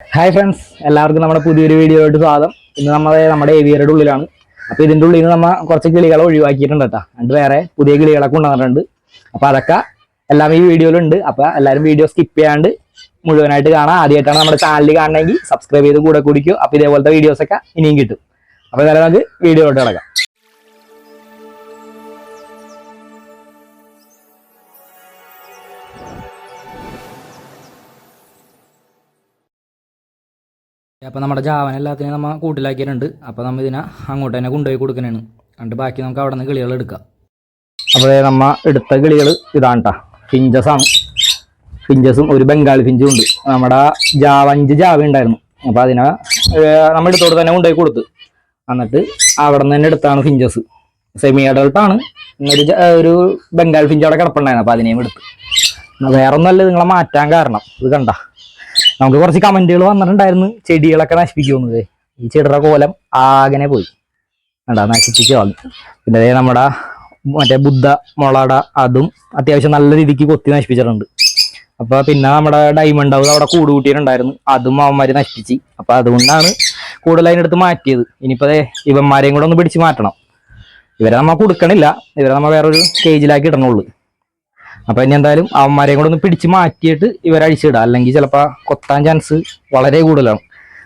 Hi friends എല്ലാവർക്കും നമ്മുടെ പുതിയൊരു വീഡിയോയിട്ട് സ്വാഗതം. ഇന്ന് നമ്മൾ നമ്മുടെ ഏവിയറുടെ ഉള്ളിലാണ്. അപ്പോൾ ഇതിന്റെ ഉള്ളിൽ നിന്ന് നമ്മൾ കുറച്ച് കിളികളെ ഒഴിവാക്കിയിട്ടുണ്ട് കേട്ടോ. രണ്ട് വേറെ പുതിയ കിളികളൊക്കെ കൊണ്ടുവന്നിട്ടുണ്ട്. അപ്പോൾ അതൊക്കെ എല്ലാം ഈ വീഡിയോയിലുണ്ട്. അപ്പോൾ എല്ലാവരും വീഡിയോ സ്കിപ്പ് ചെയ്യാണ്ട് മുഴുവനായിട്ട് കാണാം. ആദ്യമായിട്ടാണ് നമ്മുടെ ചാനൽ കാണണമെങ്കിൽ സബ്സ്ക്രൈബ് ചെയ്ത് കൂടെ കുടിക്കും. അപ്പോൾ ഇതേപോലത്തെ വീഡിയോസൊക്കെ ഇനിയും കിട്ടും. അപ്പോൾ എന്തായാലും നമുക്ക് വീഡിയോയിലോട്ട് കിടക്കാം. അപ്പോൾ നമ്മുടെ ജാവൻ എല്ലാത്തിനെയും നമ്മൾ കൂട്ടിലാക്കിയിട്ടുണ്ട്. അപ്പോൾ നമ്മൾ ഇതിനെ അങ്ങോട്ട് തന്നെ കൊണ്ടുപോയി കൊടുക്കണേണ്. എന്നിട്ട് ബാക്കി നമുക്ക് അവിടെ നിന്ന് കിളികൾ എടുക്കാം. അപ്പോൾ നമ്മൾ എടുത്ത കിളികൾ ഇതാണ് കേട്ടോ ഫിഞ്ചസാണ് ഫിഞ്ചസും ഒരു ബംഗാളി ഫിഞ്ചും ഉണ്ട്. നമ്മുടെ ജാവ അഞ്ച് ജാവ ഉണ്ടായിരുന്നു. അപ്പോൾ അതിനെ നമ്മൾ എടുത്തോട് തന്നെ കൊണ്ടുപോയി കൊടുത്തു. എന്നിട്ട് അവിടെ നിന്ന് തന്നെ എടുത്താണ് ഫിഞ്ചസ് സെമി അഡൾട്ടാണ് ഒരു ഒരു ബംഗാൾ ഫിഞ്ച് അവിടെ കിടപ്പുണ്ടായിരുന്നു. അപ്പോൾ അതിനെയും എടുത്തു. വേറെ ഒന്നല്ല നിങ്ങളെ മാറ്റാൻ കാരണം. ഇത് കണ്ട. നമുക്ക് കുറച്ച് കമന്റുകൾ വന്നിട്ടുണ്ടായിരുന്നു. ചെടികളൊക്കെ നശിപ്പിക്കുന്നത് ഈ ചെടിയുടെ കോലം ആകനെ പോയി. വേണ്ട നശിപ്പിച്ച് വന്നു പിന്നെ നമ്മുടെ മറ്റേ ബുദ്ധ മുളട അതും അത്യാവശ്യം നല്ല രീതിക്ക് കൊത്തി നശിപ്പിച്ചിട്ടുണ്ട്. അപ്പൊ പിന്നെ നമ്മുടെ ഡയമണ്ട് ഹൗസ് അവിടെ കൂട് കൂട്ടിയിട്ടുണ്ടായിരുന്നു. അതും അവന്മാര് നശിപ്പിച്ച്. അപ്പൊ അതുകൊണ്ടാണ് കൂടുതൽ അതിനടുത്ത് മാറ്റിയത്. ഇനിയിപ്പോ ഇവന്മാരെയും കൂടെ ഒന്ന് പിടിച്ച് മാറ്റണം. ഇവരെ നമ്മ കൊടുക്കണില്ല. ഇവരെ നമ്മ വേറൊരു കേജിലാക്കി ഇടണുള്ളൂ. അപ്പൊ ഇനി എന്തായാലും അവന്മാരെയും കൂടെ ഒന്ന് പിടിച്ച് മാറ്റിയിട്ട് ഇവരെ അഴിച്ചിടാം. അല്ലെങ്കിൽ ചിലപ്പോ കൊത്താൻ ചാൻസ് വളരെ കൂടുതലാണ്.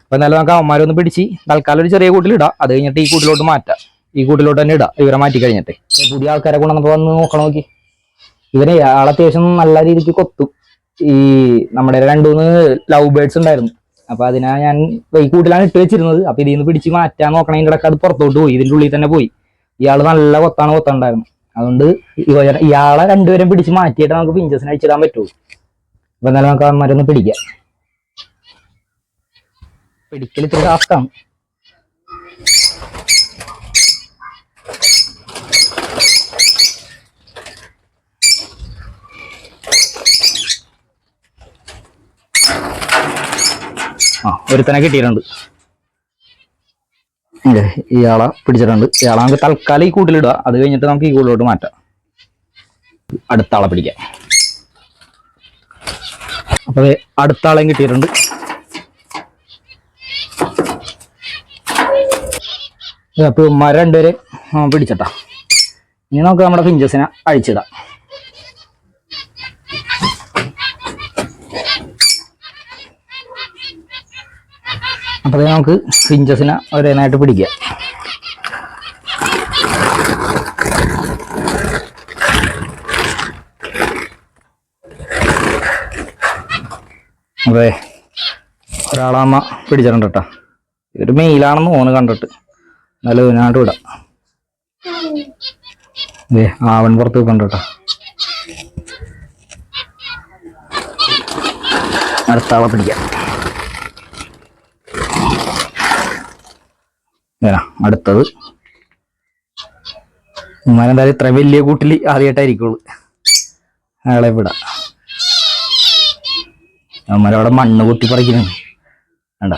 അപ്പൊ എന്നാലും നമുക്ക് അവന്മാരെ ഒന്ന് പിടിച്ച് തൽക്കാലം ഒരു ചെറിയ കൂട്ടിലിടാം അത് കഴിഞ്ഞിട്ട് ഈ കൂട്ടിലോട്ട് മാറ്റാം. ഈ കൂട്ടിലോട്ട് തന്നെ ഇടാം. ഇവരെ മാറ്റി കഴിഞ്ഞിട്ട്. പുതിയ ആൾക്കാരെ കൊണ്ട് നമുക്ക് വന്ന് നോക്കണം നോക്കി. ഇവനെ അത്യാവശ്യം നല്ല രീതിക്ക് കൊത്തും. ഈ നമ്മുടെ രണ്ടു മൂന്ന് ലവ് ബേർഡ്സ് ഉണ്ടായിരുന്നു. അപ്പൊ അതിനാ ഞാൻ ഈ കൂട്ടിലാണ് ഇട്ട് വെച്ചിരുന്നത്. അപ്പൊ ഇതിൽ നിന്ന് പിടിച്ച് മാറ്റാൻ നോക്കണം ഇടയ്ക്ക് അത് പുറത്തോട്ട് പോയി. ഇതിന്റെ ഉള്ളിൽ തന്നെ പോയി. ഇയാൾ നല്ല കൊത്താണ് കൊത്തുണ്ടായിരുന്നു അതുകൊണ്ട് ഇയാളെ രണ്ടുപേരും പിടിച്ച് മാറ്റിയിട്ട് നമുക്ക് പിഞ്ചസിന് അയച്ചിടാൻ പറ്റുള്ളൂ അപ്പൊ എന്നാലും നമുക്ക് അവന്മാരൊന്ന് പിടിക്കാം. പിടിക്കൽ ഇത്തിരി ടാസ്ക്കാണ് ആ ഒരുത്തനെ കിട്ടിയിട്ടുണ്ട്. ഇല്ലേ, ഇയാളെ പിടിച്ചിട്ടുണ്ട്. ഇയാളെ നമുക്ക് തൽക്കാലം ഈ കൂട്ടിലിടുക അത് കഴിഞ്ഞിട്ട് നമുക്ക് ഈ കൂട്ടിലോട്ട് മാറ്റാം. അടുത്ത ആളെ പിടിക്കാം അപ്പൊ അടുത്ത ആളെയും കിട്ടിയിട്ടുണ്ട്. അപ്പൊ ഉമ്മാരെ രണ്ടുപേരെ പിടിച്ചിട്ടാ. ഇനി നമുക്ക് നമ്മുടെ ഫിഞ്ചസിനെ അഴിച്ചിടാം. അപ്പൊ ദേ നമുക്ക് ഫിഞ്ചസിനെ ഒരേനായിട്ട് പിടിക്കാം. അതെ. ഒരാളാമ്മ പിടിച്ചിട്ടുണ്ട് കേട്ടോ. ഇതൊരു മെയിലാണെന്ന് ഓണ് കണ്ടിട്ട്. നല്ല ഇതിനായിട്ട് വിടാം. അതെ ആവൺ പുറത്ത് വെക്കണ്ട കേട്ടോ. അടുത്ത ആളെ പിടിക്കാം. അടുത്തത്. ഉമ്മാനെന്തായാലും ഇത്ര വലിയ കൂട്ടിൽ ആദ്യമായിട്ടായിരിക്കുള്ളൂ. അയാളെ വിടാം. അവന്മാരവിടെ മണ്ണ് കുത്തി പറിക്കണം വേണ്ട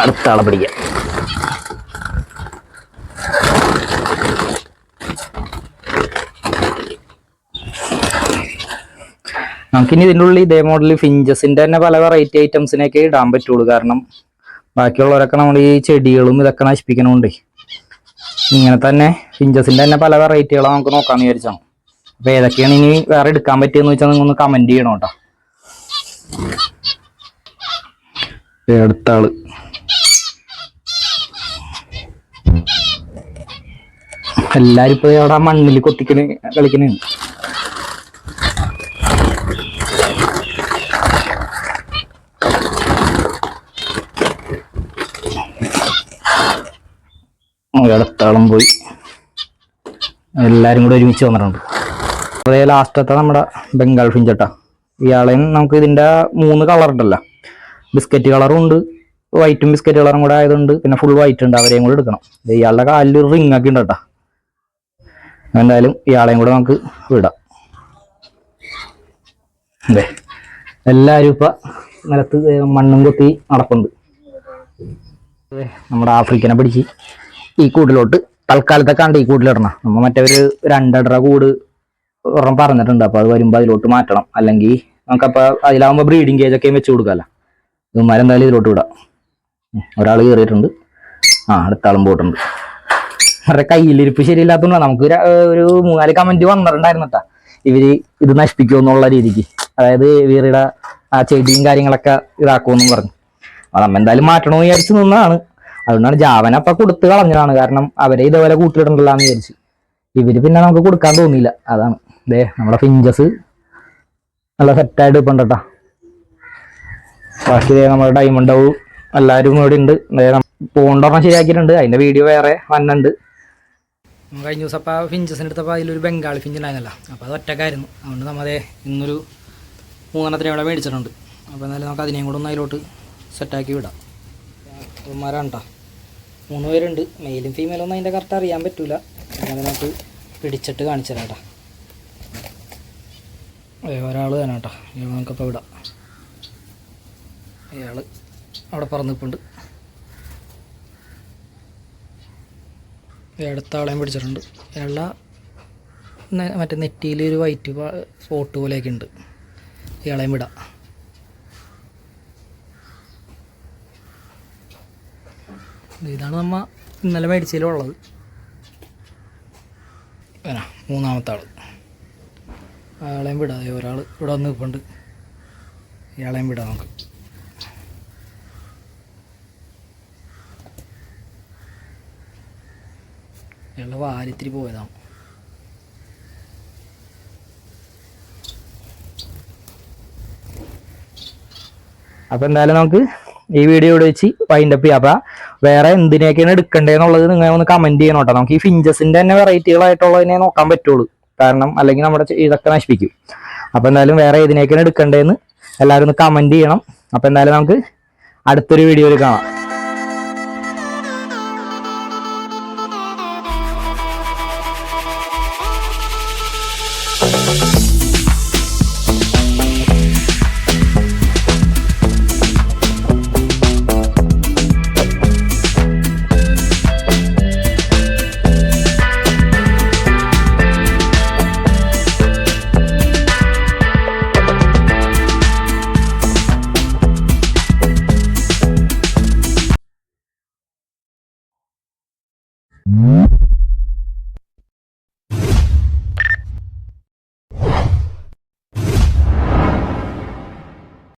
അടുത്ത ആളെ പിടിക്കാം. നമുക്കിനി ഇതിന്റെ ഉള്ളിൽ ഇതേ മോഡൽ ഫിഞ്ചസിന്റെ തന്നെ പല വെറൈറ്റി ഐറ്റംസിനെയൊക്കെ ഇടാൻ പറ്റുള്ളൂ. കാരണം ബാക്കിയുള്ളവരൊക്കെ നമ്മൾ ഈ ചെടികളും ഇതൊക്കെ നശിപ്പിക്കണമുണ്ട് ഇങ്ങനെ തന്നെ ഫിഞ്ചസിന്റെ തന്നെ പല വെറൈറ്റികളും നമുക്ക് നോക്കാമെന്ന് വിചാരിച്ചാണ് അപ്പോൾ ഏതൊക്കെയാണ് ഇനി വേറെ എടുക്കാൻ പറ്റിയെന്ന് വെച്ചാൽ നിങ്ങൾ ഒന്ന് കമന്റ് ചെയ്യണം കേട്ടോ. ദേ അടുത്ത ആൾ. എല്ലാരും ഇപ്പൊ അവിടെ മണ്ണിൽ കൊത്തിക്കണ് കളിക്കണ്? അടുത്ത പോയി. എല്ലാവരും കൂടെ ഒരുമിച്ച് വന്നിട്ടുണ്ട്. അതേ ലാസ്റ്റത്തെ നമ്മുടെ ബംഗാൾ ഫിഞ്ചട്ടാ ഇയാളെയും നമുക്ക് ഇതിന്റെ മൂന്ന് കളർ ഉണ്ടല്ലോ. ബിസ്ക്കറ്റ് കളറും ഉണ്ട് വൈറ്റും ബിസ്ക്കറ്റ് കളറും കൂടെ ആയതുകൊണ്ട് പിന്നെ ഫുൾ വൈറ്റ് ഉണ്ട് അവരെയും കൂടെ എടുക്കണം. ഇയാളുടെ കാലിൽ ഒരു റിങ് ഒക്കെ ഉണ്ട് കേട്ടോ. എന്തായാലും ഇയാളെയും കൂടെ നമുക്ക് വിടാം. അതെ എല്ലാവരും ഇപ്പം നിലത്ത് മണ്ണും കൊത്തി നടപ്പുണ്ട്. നമ്മുടെ ആഫ്രിക്കനെ പിടിച്ച്. ഈ കൂടിലോട്ട് തൽക്കാലത്തെ കണ്ട് ഈ കൂട്ടിലിടണം. നമ്മൾ മറ്റേ രണ്ടര കൂട് ഉറം പറഞ്ഞിട്ടുണ്ട്. അപ്പൊ അത് വരുമ്പോ അതിലോട്ട് മാറ്റണം. അല്ലെങ്കിൽ നമുക്കപ്പോൾ അതിലാവുമ്പോൾ ബ്രീഡിംഗ് കേജ് ഒക്കെ വെച്ച് കൊടുക്കാമല്ലോ ഇവന്മാരെന്തായാലും ഇതിലോട്ട് വിടാം. ഒരാൾ കയറിയിട്ടുണ്ട്. ആ അടുത്താളും പോയിട്ടുണ്ട്. അവരുടെ കയ്യിലിരിപ്പ് ശരിയില്ലാത്തതുകൊണ്ടാണ് നമുക്ക് ഒരു- മൂന്നാൽ കമന്റ് വന്നിട്ടുണ്ടായിരുന്നട്ടാ. ഇവർ ഇത് നശിപ്പിക്കുമെന്നുള്ള രീതിക്ക്. അതായത് ഇവരുടെ ആ ചെടിയും കാര്യങ്ങളൊക്കെ ഇതാക്കുമെന്നും പറഞ്ഞു. അപ്പൊ നമ്മ എന്തായാലും മാറ്റണമെന്ന് വിചാരിച്ചു നിന്നതാണ്. അതുകൊണ്ടാണ് ജാവന അപ്പൊ കൊടുത്തു കളഞ്ഞതാണ്. കാരണം അവരെ ഇതേപോലെ കൂട്ടിയിടണ്ടല്ലോ എന്ന് വിചാരിച്ചു. ഇവർ പിന്നെ നമുക്ക് കൊടുക്കാൻ തോന്നിയില്ല. അതാണ്. ദേ നമ്മുടെ ഫിഞ്ചസ് നല്ല സെറ്റായിട്ട് ഇപ്പം കേട്ടാ ബാക്കി നമ്മുടെ ഡയമണ്ട് ആവും എല്ലാവരും ഇവിടെ ഉണ്ട്. പോണ്ടൊരെണ്ണം ശരിയാക്കിയിട്ടുണ്ട്. അതിന്റെ വീഡിയോ വേറെ വന്നുണ്ട് കഴിഞ്ഞ ദിവസം അപ്പോൾ ഫിഞ്ചസിന് എടുത്തപ്പോൾ അതിലൊരു ബംഗാളി ഫിഞ്ച് ഉണ്ടായിരുന്നല്ലോ. അപ്പോൾ അത് ഒറ്റക്കായിരുന്നു. അതുകൊണ്ട് നമ്മതേ ഇന്നൊരു മൂന്നെണ്ണത്തിനെ ഇവിടെ മേടിച്ചിട്ടുണ്ട്. അപ്പോൾ എന്നാലും നമുക്ക് അതിനെയും കൂടെ ഒന്ന് അതിലോട്ട് സെറ്റാക്കി വിടാം. ഇവന്മാരാണ് കേട്ടോ മൂന്ന് പേരുണ്ട്. മെയിലും ഫീമെയിലും ഒന്നും അതിന്റെ കറക്റ്റ് അറിയാൻ പറ്റൂല. അങ്ങനെ നമുക്ക് പിടിച്ചിട്ട് കാണിച്ചു തരാം കേട്ടോ. ഒരാൾ തന്നെ കേട്ടോ. ഇയാൾ നമുക്കപ്പോൾ വിടാം. ഇയാൾ അവിടെ പറന്ന് നിൽപ്പുണ്ട് അടുത്ത ആളെയും പിടിച്ചിട്ടുണ്ട്. ഇയാളുടെ മറ്റേ നെറ്റിയിൽ ഒരു വൈറ്റ് സ്പോട്ട് പോലെയൊക്കെ ഉണ്ട്. ഇയാളെയും വിടാം. ഇതാണ് നമ്മ ഇന്നലെ മേടിച്ചതിലുള്ളത്. വരാ മൂന്നാമത്തെ ആൾ അയാളെയും വിടാതെ ഒരാൾ ഇവിടെ വന്ന് നിൽപ്പുണ്ട്. ഇയാളെയും വിടാം നമുക്ക്. ഇയാളുടെ വാലിത്തിരി പോയതാണ് അപ്പൊ എന്തായാലും നമുക്ക് ഈ വീഡിയോ ഇവിടെ വെച്ച് വൈൻഡ് അപ്പ് ചെയ്യാം. അപ്പൊ വേറെ എന്തിനൊക്കെയാണ് എടുക്കേണ്ടതെന്നുള്ളത് നിങ്ങൾ ഒന്ന് കമന്റ് ചെയ്യണം കേട്ടോ. നമുക്ക് ഈ ഫിഞ്ചസിന്റെ തന്നെ വെറൈറ്റികളായിട്ടുള്ളതിനെ നോക്കാൻ പറ്റുള്ളൂ. കാരണം അല്ലെങ്കിൽ നമ്മുടെ ഇതൊക്കെ നശിപ്പിക്കും. അപ്പൊ എന്തായാലും വേറെ ഏതിനൊക്കെയാണ് എടുക്കേണ്ടതെന്ന് എല്ലാവരും ഒന്ന് കമന്റ് ചെയ്യണം. അപ്പൊ എന്തായാലും നമുക്ക് അടുത്തൊരു വീഡിയോയിൽ കാണാം.